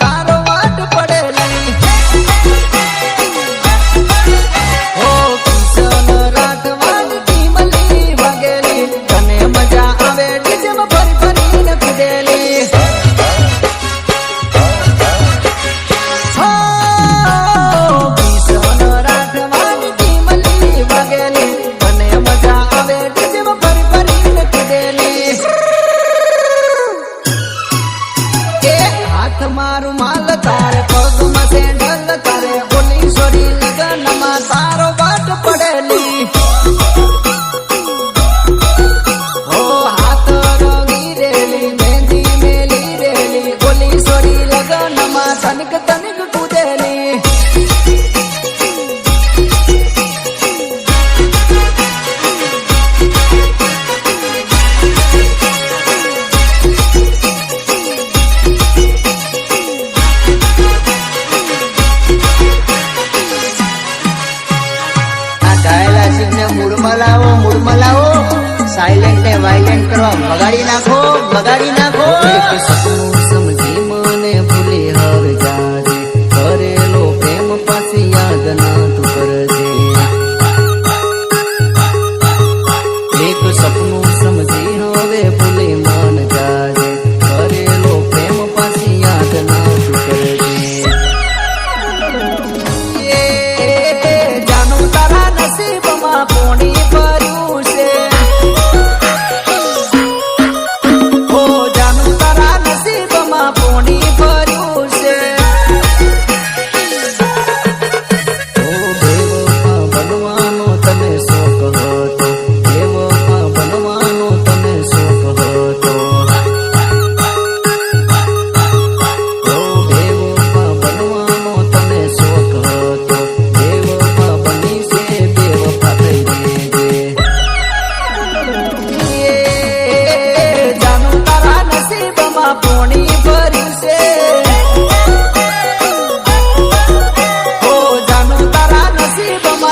તારો વાટ પડે નહીં શિવને મૂળમાં લાવો મૂળમાં લાવો સાયલેન્ટ ને વાયલેન્ટ કરવા બગાડી નાખો બગાડી નાખો.